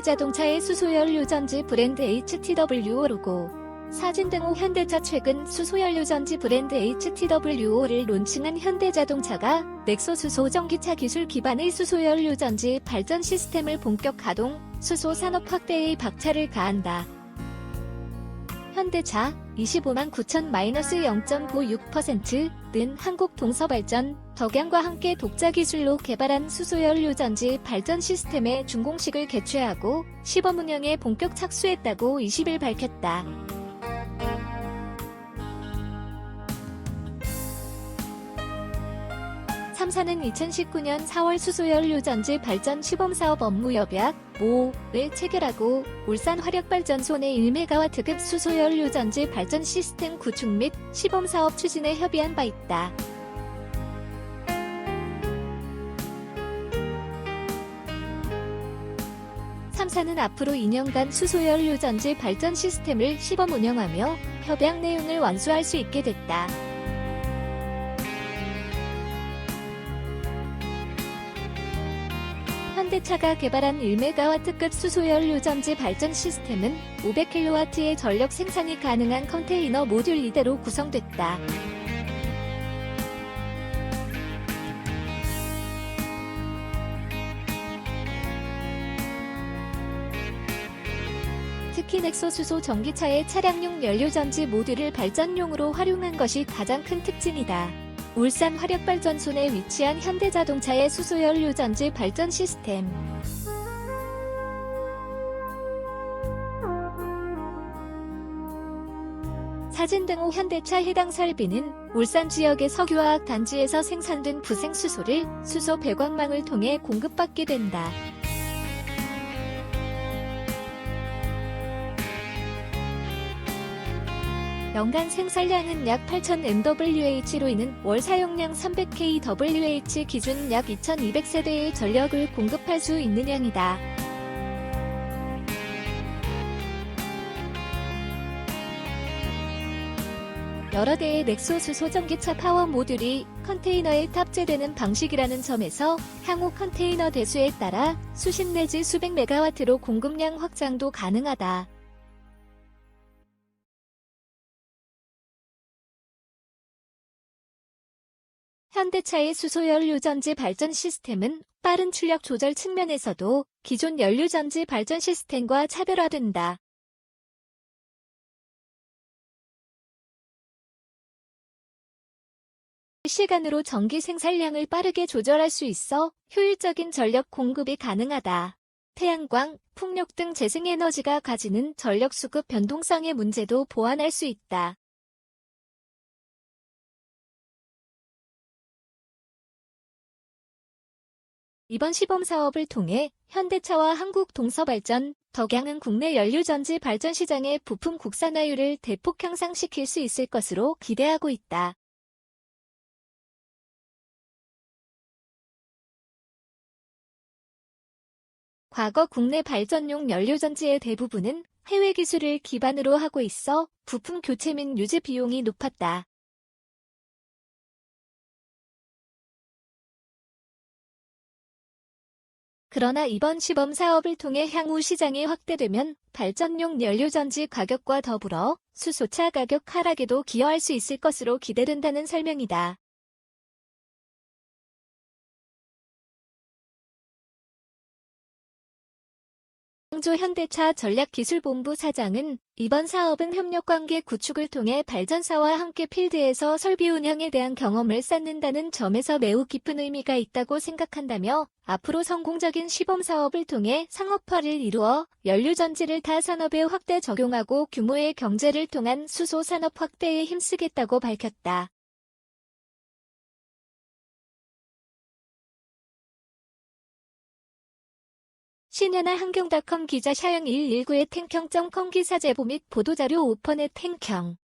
현대자동차의 수소연료전지 브랜드 HTWO 로고 사진 등호 현대차 최근 수소연료전지 브랜드 HTWO를 론칭한 현대자동차가 넥소 수소 전기차 기술 기반의 수소연료전지 발전 시스템을 본격 가동, 수소 산업 확대에 박차를 가한다. 현대차 25만 9천 마이너스 0.96% 는 한국 동서발전, 덕양과 함께 독자 기술로 개발한 수소연료전지 발전 시스템의 준공식을 개최하고 시범 운영에 본격 착수했다고 20일 밝혔다. 삼사는 2019년 4월 수소연료전지 발전 시범사업 업무 협약 5를 체결하고 울산 화력발전소 내 1메가와트급 수소연료전지 발전 시스템 구축 및 시범사업 추진에 협의한 바 있다. 삼사는 앞으로 2년간 수소연료전지 발전 시스템을 시범 운영하며 협약 내용을 완수할 수 있게 됐다. 현대차가 개발한 1메가와트급 수소연료전지 발전 시스템은 500kW의 전력 생산이 가능한 컨테이너 모듈 이대로 구성됐다. 특히 넥소 수소 전기차의 차량용 연료전지 모듈을 발전용으로 활용한 것이 가장 큰 특징이다. 울산 화력발전소 내 위치한 현대자동차의 수소연료전지 발전 시스템. 사진 등호 현대차 해당 설비는 울산 지역의 석유화학 단지에서 생산된 부생수소를 수소 배관망을 통해 공급받게 된다. 연간 생산량은 약 8,000 MWh로 월 사용량 300kWh 기준 약 2,200세대의 전력을 공급할 수 있는 양이다. 여러 대의 넥소 수소 전기차 파워 모듈이 컨테이너에 탑재되는 방식이라는 점에서 향후 컨테이너 대수에 따라 수십 내지 수백 메가와트로 공급량 확장도 가능하다. 현대차의 수소연료전지 발전 시스템은 빠른 출력 조절 측면에서도 기존 연료전지 발전 시스템과 차별화된다. 시간으로 전기 생산량을 빠르게 조절할 수 있어 효율적인 전력 공급이 가능하다. 태양광, 풍력 등 재생에너지가 가지는 전력 수급 변동성의 문제도 보완할 수 있다. 이번 시범 사업을 통해 현대차와 한국 동서발전, 덕양은 국내 연료전지 발전 시장의 부품 국산화율을 대폭 향상시킬 수 있을 것으로 기대하고 있다. 과거 국내 발전용 연료전지의 대부분은 해외 기술을 기반으로 하고 있어 부품 교체 및 유지 비용이 높았다. 그러나 이번 시범 사업을 통해 향후 시장이 확대되면 발전용 연료전지 가격과 더불어 수소차 가격 하락에도 기여할 수 있을 것으로 기대된다는 설명이다. 광주 현대차 전략기술본부 사장은 이번 사업은 협력관계 구축을 통해 발전사와 함께 필드에서 설비 운영에 대한 경험을 쌓는다는 점에서 매우 깊은 의미가 있다고 생각한다며 앞으로 성공적인 시범 사업을 통해 상업화를 이루어 연료전지를 타 산업에 확대 적용하고 규모의 경제를 통한 수소 산업 확대에 힘쓰겠다고 밝혔다. 신현아 한경닷컴 기자 샤영 119의 탱경점.com 기사 제보 및 보도자료 오퍼넷 탱경